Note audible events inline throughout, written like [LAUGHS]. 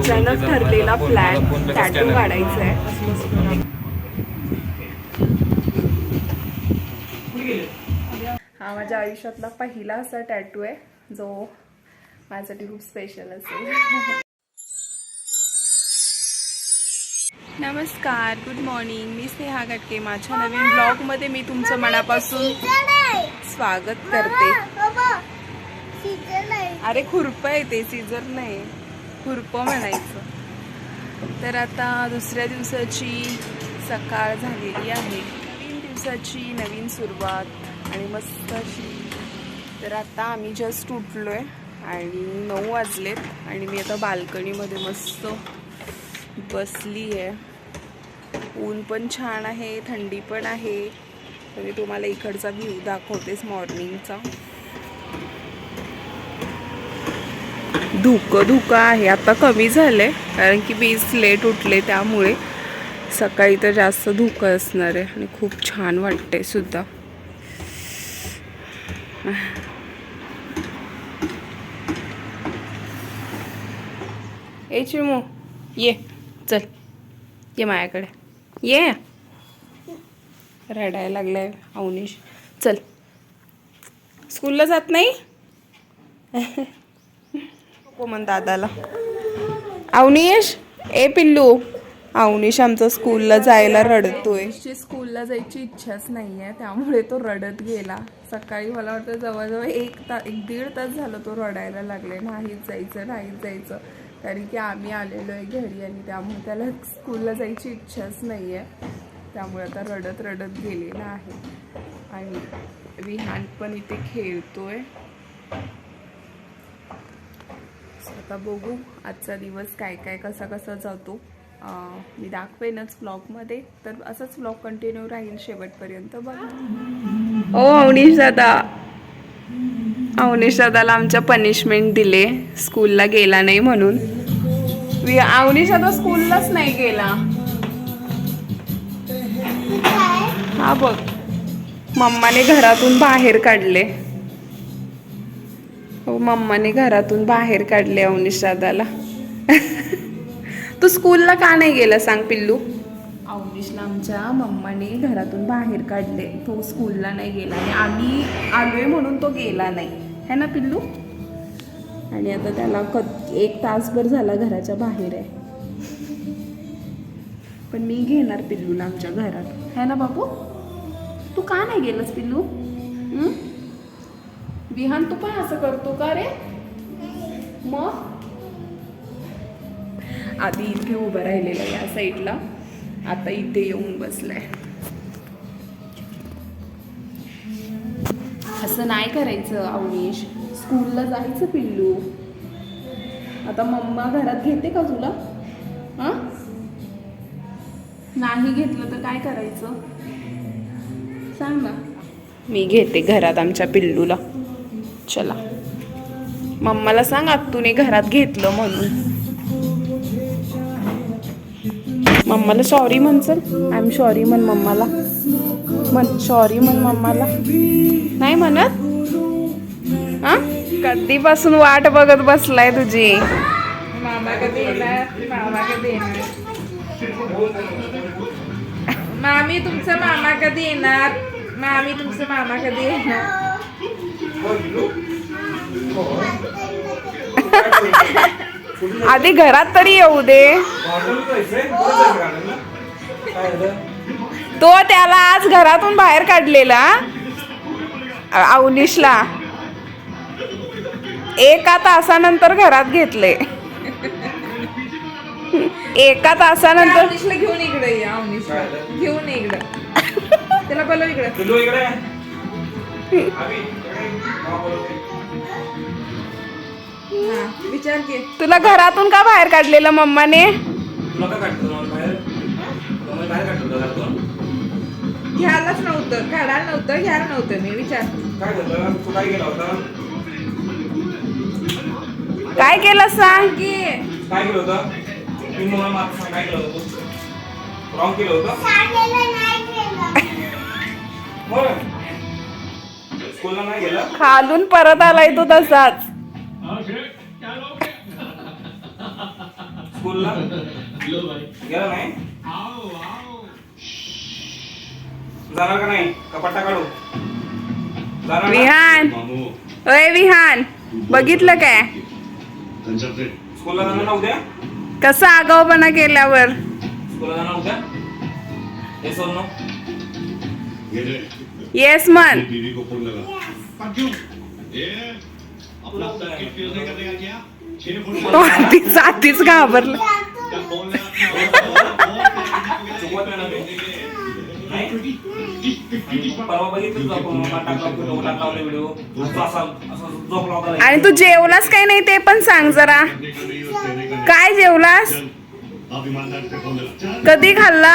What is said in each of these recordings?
अचानक ठरलेला plan tattoo काढायचा आहे हा माझ्या आयुष्यातला पहिला असा टॅटू आहे जो माझ्यासाठी खूप स्पेशल असेल. नमस्कार गुड मॉर्निंग मी स्नेहा गटके माझ्या नवीन ब्लॉगमध्ये मी तुमचं मनापासून स्वागत करते. अरे खुरप आहे ते सीझर नाही. खुरपं म्हणायचं. तर आता दुसऱ्या दिवसाची सकाळ झालेली आहे. नवीन दिवसाची नवीन सुरुवात आणि मस्त अशी. तर आता आम्ही जस्ट उठलो आहे आणि नऊ वाजलेत आणि मी आता बाल्कनीमध्ये मस्त बसली आहे ऊन पण छान आहे थंडी पण आहे. तर मी तुम्हाला इकडचा व्ह्यू दाखवतेच मॉर्निंगचा धुकं धुकं आहे. आता कमी झालंय कारण की बीज लेट उठले त्यामुळे सकाळी तर जास्त धुकं असणार आहे आणि खूप छान वाटते सुद्धा. ए चिमू ये चल. ये माझ्याकडे. ये. रडायला लागलाय अवनीश. चल. स्कूलला जात नाही? [LAUGHS] हो म्हण दादाला. अवनीश ए पिल्लू. अवनीश आमचा स्कूलला जायला रडतोय. स्कूलला जायची इच्छाच नाही आहे त्यामुळे तो रडत गेला. सकाळी मला वाटतं जवळजवळ एक ता एक दीड तास झालं तो रडायला लागले. नाहीच जायचं नाहीच जायचं. कारण की आम्ही आलेलो आहे घरी आणि त्यामुळे त्याला स्कूलला जायची इच्छाच नाही आहे त्यामुळे आता रडत रडत गेलेला आहे. आणि विहान पण इथे खेळतोय. आता बघू आजचा दिवस काय काय कसा कसा जातो. मी दाखवेनच ब्लॉगमध्ये तर असंच ब्लॉग कंटिन्यू राहील शेवटपर्यंत बघा. हो, ओ अवनीश दादा अवनीश दादाला आमच्या पनिशमेंट दिले. स्कूलला गेला नाही म्हणून. वि- अवनीश दादा स्कूललाच नाही गेला. हा बघ. मम्माने घरातून बाहेर काढले. हो मम्माने घरातून बाहेर काढले अवनीश दादाला तू स्कूलला का नाही गेला सांग पिल्लू? अवनीशला आमच्या मम्माने घरातून बाहेर काढले. तो स्कूलला नाही गेला आणि आम्ही आलोय म्हणून तो गेला नाही. है ना पिल्लू? आणि आता त्याला क एक तासभर झाला घराच्या बाहेर आहे. पण मी घेणार पिल्लूला आमच्या घरात. है ना बापू? तू का नाही गेलास पिल्लू? विहान तू पण असं करतो का रे? मग? आधी इथे उभं राहिलेलं या साईडला. आता इथे येऊन बसलाय. असं नाही करायचं अवनीश. स्कूलला जायचं पिल्लू. आता मम्मा घरात घेते का तुला? हां? नाही घेतलं तर काय करायचं? सांग ना. मी घेते घरात आमच्या पिल्लूला. चला. मम्माला सांग आत्तूने घरात घेतलं म्हणून. मम्माला सॉरी म्हणचल आय एम सॉरी म्हण मम्माला. म्हण सॉरी म्हण मम्माला. नाही म्हणत? हा कधीपासून वाट बघत बसलाय तुझी? मामा कधी येणार? मामा कधी येणार? मामी तुमचा मामा कधी येणार? मामी तुमचा मामा कधी येणार? [LAUGHS] आधी घरात तरी येऊ दे. तो त्याला आज घरातून बाहेर काढलेला. अवनीशला. एका तासानंतर घरात घेतले. [LAUGHS] एका तासानंतर घेऊन इकडे घेऊन इकडं. त्याला बोलव इकडे. तुला घरातून का बाहेर काढलेलं मम्माने? घ्यायलाच नव्हतं काढायला नव्हतं घ्यायला नव्हतं मी विचार. काय झालं? तू काय केला होता? काय केलं सांग? की. काय केलं होतं? मी मला मात्र सांग काय केलं होतं? रॉंग केलं. होतं स्कूलला नाही गेला? खालून परत आलाय तो तसाच. स्कूलला? गेला नाही? जाणार का नाही? कपाटा काढू? जाणार ना? विहान. अय विहान बघितलं काय? त्यांच्याकडे. स्कूलला जाणार ना उद्या? कसं आगाऊपणा केल्यावर? स्कूलला जाणार उद्या? हे सोडणं येस मन बीवी को फोन लगा ये अपना सर्किट फेल नहीं करने का क्या छह फुट तो आधीच आधीच घाबरला आणि तू जेवलास काय नाही ते पण सांग जरा. काय जेवलास? कधी खाल्ला?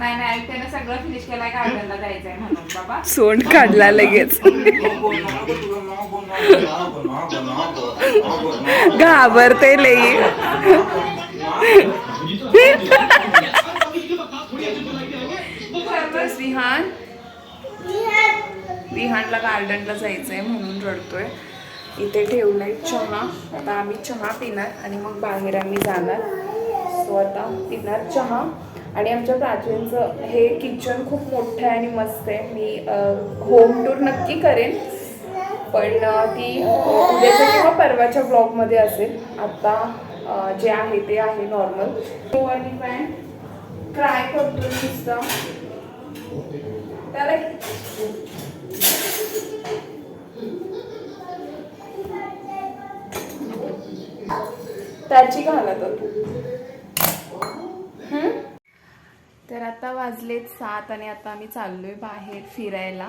नाही नाही त्यानं सगळं फिनिश केलंय गार्डनला जायचंय म्हणून बाबा. सोंड काढला लगेच. घाबरते लई. विहान विहानला गार्डनला जायचंय म्हणून रडतोय. इथे ठेवलाय चहा. आता आम्ही चहा पिणार आणि मग बाहेर आम्ही जाणार. सो आता पिणार चहा. आणि आमच्या प्राचीनचं हे किचन खूप मोठं आहे आणि मस्त आहे. मी होम टूर नक्की करेन. पण ती उद्याच्या किंवा परवाच्या ब्लॉगमध्ये असेल. आत्ता जे आहे ते आहे नॉर्मल तो आणि पॅन्ट ट्राय करतो नुसतं त्याला त्याची घालत होती. हम्म? तर आता वाजलेत सात आणि आता आम्ही चाललो आहे बाहेर फिरायला.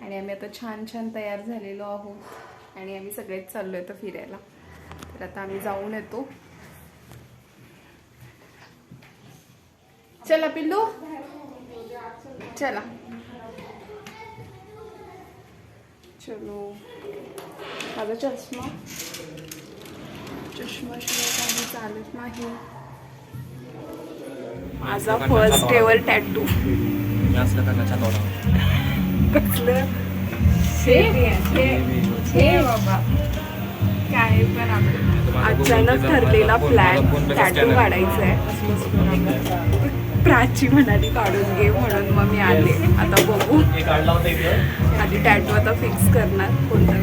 आणि आम्ही आता छान छान तयार झालेलो आहोत. आणि आम्ही सगळेच चाललोय तर फिरायला. तर आता आम्ही जाऊन येतो. चला पिल्लू. चला. चलो. माझा चष्मा. चष्मा शिवाय काही चालत नाही. माझा फर्स्ट एवर टॅटू कसलं? बाबा. काय पण अचानक ठरलेला प्लॅन टॅटू काढायचा आहे प्राची म्हणाली काढून घे म्हणून मग मी आले. आता बघू. आधी टॅटू आता फिक्स करणार. कोणता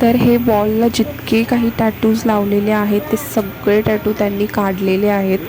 तर हे वॉलला जितके काही टॅटूज लावलेले आहेत ते सगळे टॅटू त्यांनी काढलेले आहेत.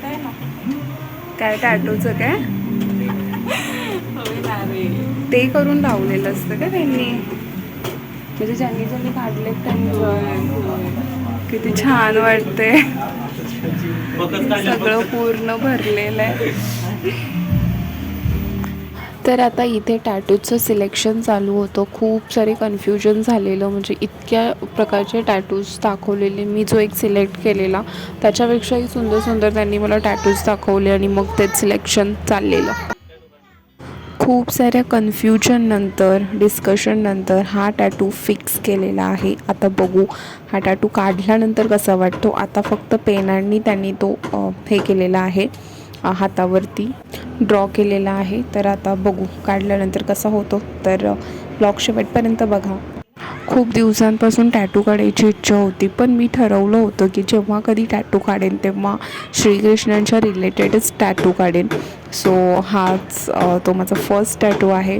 काय काय टॅटूचं काय? ते करून लावलेलं असतं का त्यांनी? म्हणजे ज्यांनी ज्यांनी काढलेत त्यांनी. किती छान वाटते सगळं पूर्ण भरलेलं आहे. तर आता इथे टॅटूचं सिलेक्शन चालू होतं. खूप सारे कन्फ्युजन झालेलं. म्हणजे इतक्या प्रकारचे टॅटूज दाखवलेले. मी जो एक सिलेक्ट केलेला त्याच्यापेक्षाही सुंदर सुंदर त्यांनी मला टॅटूज दाखवले आणि मग तेच सिलेक्शन चाललेलं. खूप साऱ्या कन्फ्युजननंतर डिस्कशननंतर हा टॅटू फिक्स केलेला आहे. आता बघू हा टॅटू काढल्यानंतर कसा वाटतो? आता फक्त पेनांनी त्यांनी तो हे केलेला आहे हातावरती ड्रॉ केलेला आहे. तर आता बघू काढल्यानंतर कसा होतो? तर ब्लॉग शेवटपर्यंत बघा. खूप दिवसांपासून टॅटू काढायची इच्छा होती पण मी ठरवलं होतं की जेव्हा कधी टॅटू काढेन तेव्हा श्रीकृष्णांच्या रिलेटेडच टॅटू काढेन. सो हाच तो माझा फर्स्ट टॅटू आहे.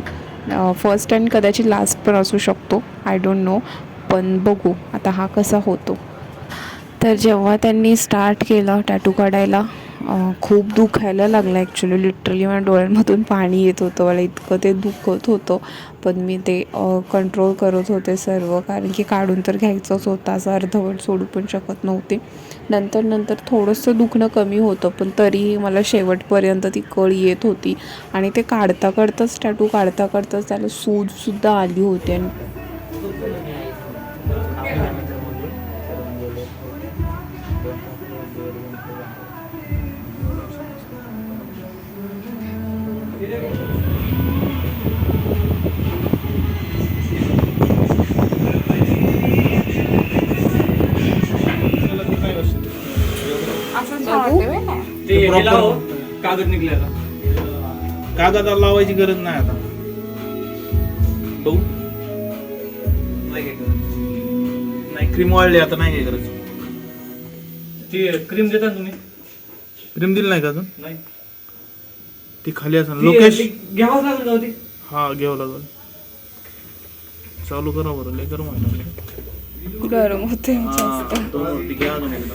फर्स्ट अँड कदाचित लास्ट पण असू शकतो. आय डोंट नो पण बघू आता हा कसा होतो. तर जेव्हा त्यांनी स्टार्ट केलं टॅटू काढायला खूप दुखायला लागलं ॲक्च्युली लिटरली माझ्या डोळ्यांमधून पाणी येत होतं. मला इतकं ते दुखत होतं पण मी ते कंट्रोल करत होते सर्व. कारण की काढून तर घ्यायचंच होतं. असं अर्धवट सोडू पण शकत नव्हते. नंतर नंतर थोडंसं दुखणं कमी होतं. पण तरीही मला शेवटपर्यंत ती कळ येत होती. आणि ते काढता काढताच टॅटू काढता काढताच त्याला सूजसुद्धा आली होती. आणि proper- हे लाव, कागद निघले आता कागदाला लावायची गरज नाही आता. बघू. नाही काय करत. नाही. क्रीम वाढली आता नाही काय गरज. ती क्रीम देता ना तुम्ही? क्रीम दिली नाही का अजून? नाही. ती खाली असेल. ती- लोकेश? ती घ्यावंच लागेल का हो ती. हा घ्यावं लागेल. चालू करा बरं लय गरम व्हायला गरम होते हा तो ती घ्या अजून एकदा.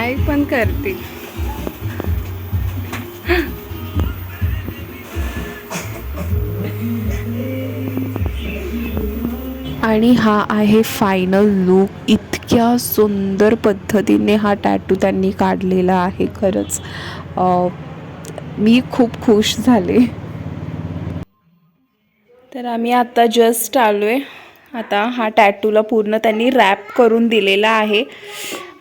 काय पण करते. आणि हा आहे फायनल लुक इतक्या सुंदर पद्धतीने हा टॅटू त्यांनी काढलेला आहे खरंच. मी खूप खुश झाले. तर आम्ही आता जस्ट आलो आहे आता हा टॅटूला पूर्ण त्यांनी रॅप करून दिलेला आहे.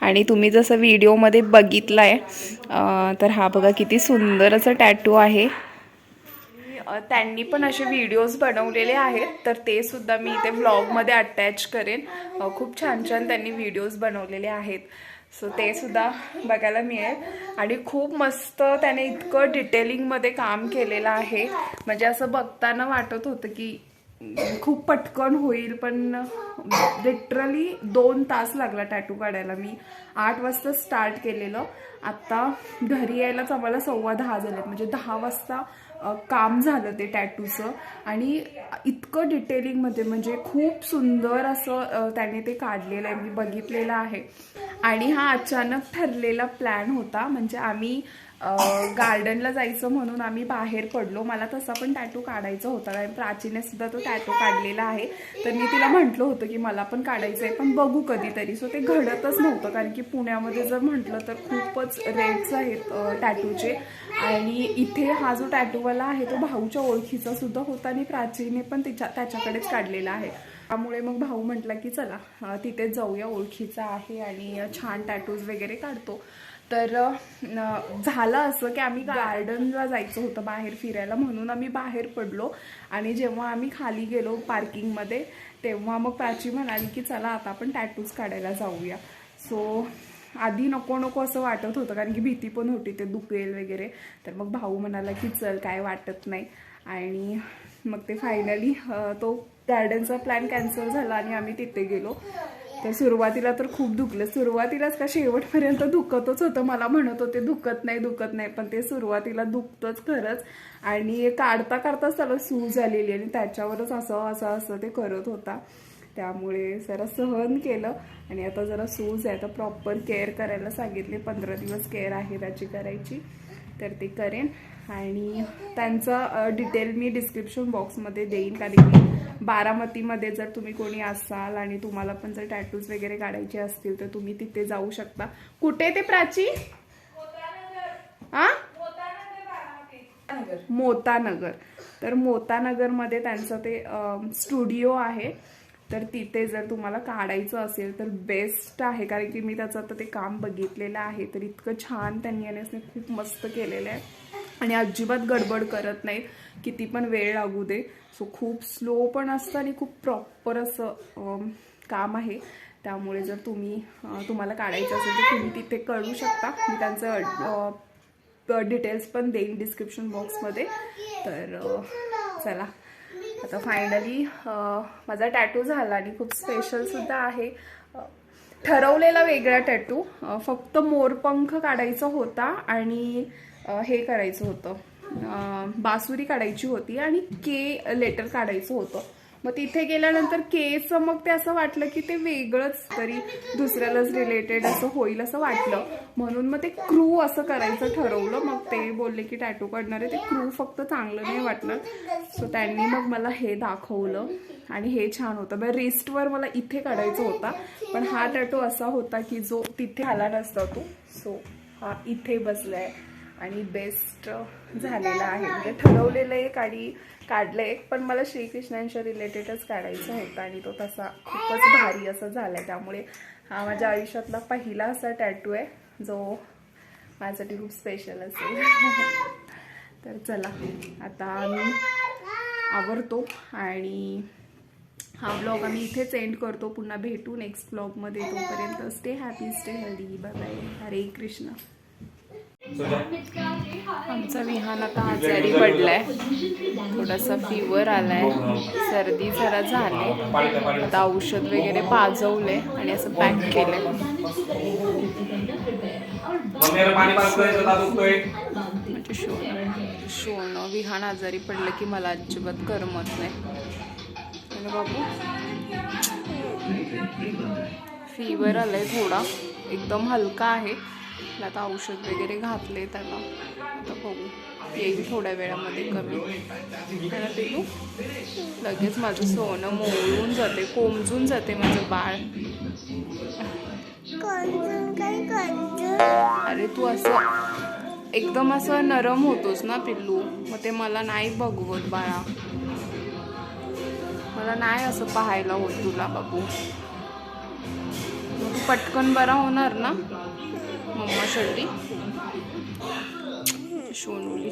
आणि तुम्ही जसं व्हिडिओमध्ये बघितला आहे तर हा बघा किती सुंदर असं टॅटू आहे. त्यांनी पण असे व्हिडिओज बनवलेले आहेत तर ते सुद्धा मी इथे व्लॉगमध्ये अटॅच करेन. खूप छान छान त्यांनी व्हिडिओज बनवलेले आहेत. सो ते सुद्धा बघायला मिळेल. आणि खूप मस्त त्याने इतकं डिटेलिंगमध्ये काम केलेलं आहे. म्हणजे असं बघताना वाटत होतं की खूप पटकन होईल पण लिटरली दोन तास लागला टॅटू काढायला. मी आठ वाजता स्टार्ट केलेलं. आत्ता घरी यायलाच आम्हाला सव्वा दहा झालेत. म्हणजे दहा वाजता काम झालं ते टॅटूचं आणि इतकं डिटेलिंगमध्ये म्हणजे खूप सुंदर असं त्याने ते काढलेलं आहे. मी बघितलेलं आहे. आणि हा अचानक ठरलेला प्लॅन होता. म्हणजे आम्ही गार्डनला जायचं म्हणून आम्ही बाहेर पडलो. मला तसा पण टॅटू काढायचा होता. कारण प्राचीने सुद्धा तो टॅटू काढलेला आहे. तर मी तिला म्हटलं होतं की मला पण काढायचं आहे. पण बघू कधीतरी. सो ते घडतच नव्हतं. कारण की पुण्यामध्ये जर म्हटलं तर खूपच रेट्स आहेत टॅटूचे आणि इथे हा जो टॅटूवाला आहे तो भाऊच्या ओळखीचा सुद्धा होता आणि प्राचीने पण तिच्या त्याच्याकडेच काढलेला आहे. त्यामुळे मग भाऊ म्हटला की चला तिथे तिथेच जाऊया. ओळखीचा आहे आणि छान टॅटूज वगैरे काढतो. तर झालं असं की आम्ही गार्डनला जायचं होतं बाहेर फिरायला म्हणून आम्ही बाहेर पडलो. आणि जेव्हा आम्ही खाली गेलो पार्किंगमध्ये तेव्हा मग प्राची म्हणाली की चला आता आपण टॅटूज काढायला जाऊया. सो आधी नको नको असं वाटत होतं कारण की भीती पण होती ते दुखेल वगैरे. तर मग भाऊ म्हणाला की चल काय वाटत नाही. आणि मग ते फायनली तो गार्डनचा प्लॅन कॅन्सल झाला आणि आम्ही तिथे गेलो. तर सुरुवातीला तर खूप दुखलं. सुरुवातीलाच का शेवटपर्यंत दुखतच होतं. मला म्हणत होते दुखत नाही दुखत नाही. पण ते सुरुवातीला दुखतंच खरंच. आणि काढता काढताच त्याला सूज झालेली आणि त्याच्यावरच असं असं असं ते करत होता. त्यामुळे जरा सहन केलं. आणि आता जरा सूज आहे. तर प्रॉपर केअर करायला सांगितले. पंधरा दिवस केअर आहे त्याची करायची. तर ते करेन. आणि त्यांचं डिटेल मी डिस्क्रिप्शन बॉक्समध्ये देईन. कारण की बारामतीमध्ये जर तुम्ही कोणी असाल आणि तुम्हाला पण जर टॅटूज वगैरे काढायचे असतील तर तुम्ही तिथे जाऊ शकता. कुठे ते प्राची? हा? मोतानगर. तर मोतानगरमध्ये त्यांचं ते स्टुडिओ आहे. तर तिथे जर तुम्हाला काढायचं असेल तर बेस्ट आहे. कारण की मी त्याचं आता ते काम बघितलेलं आहे. तर इतकं छान त्यांनी आणि असं खूप मस्त केलेलं आहे. आणि अजिबात गडबड करत नाहीत. किती पण वेळ लागू दे. सो खूप स्लो पण असतं आणि खूप प्रॉपर असं काम आहे. त्यामुळे जर तुम्ही तुम्हाला काढायचं असेल तर तुम्ही तिथे कळू शकता. मी त्यांचं डिटेल्स पण देईन डिस्क्रिप्शन बॉक्समध्ये तर चला. आता फायनली माझा टॅटू झाला आणि खूप स्पेशलसुद्धा आहे. ठरवलेला वेगळा टॅटू फक्त मोरपंख काढायचा होता आणि हे करायचं होतं. बासुरी काढायची होती आणि के लेटर काढायचं होतं. मग तिथे गेल्यानंतर केचं मग ते असं वाटलं की ते वेगळंच तरी दुसऱ्यालाच रिलेटेड असं होईल असं वाटलं. म्हणून मग ते क्रू असं करायचं ठरवलं. मग ते बोलले की टॅटू काढणार आहे. ते क्रू फक्त चांगलं नाही वाटणार. सो त्यांनी मग मला हे दाखवलं आणि हे छान होतं. बरं रिस्टवर मला इथे काढायचा होता. पण हा टॅटू असा होता की जो तिथे आला नसता तो. सो हा इथे बसलाय. आणि बेस्ट झालेला आहे. म्हणजे ठरवलेलं एक आणि काढलं एक पण मला श्रीकृष्णांच्या रिलेटेडच काढायचा होता आणि तो तसा खूपच भारी असं झालाय. त्यामुळे हा माझ्या आयुष्यातला पहिला असा टॅटू आहे जो माझ्यासाठी खूप स्पेशल असेल. [LAUGHS] तर चला आता आम्ही आवरतो आणि हा ब्लॉग आम्ही इथेच एंड करतो. पुन्हा भेटू नेक्स्ट ब्लॉगमध्ये तोपर्यंत stay happy stay healthy bye Hare Krishna. आमचा विहान आता आजारी पडलाय. थोडासा फिवर आलाय. सर्दी जरा झाली. आता औषध वगैरे पाजवले आणि असं पॅक दुखतोय. म्हणजे शोणं शोणं विहान आजारी पडलं की मला अजिबात करमत नाही. बाबू फीवर आलाय थोडा. एकदम हलका आहे. आता औषध वगैरे घातले त्याला. आता बघू. येईल थोड्या वेळामध्ये कमी. पिलू लगेच माझं सोनं मोळून जाते कोमजून जाते माझं बाळ. अरे तू असं एकदम असं नरम होतोस ना पिल्लू? मग ते मला नाही बघवत बाळा. मला नाही असं पाहायला होत तुला बाबू. मग तू पटकन बरा होणार ना? মম্মা সর্দি সোনুলি।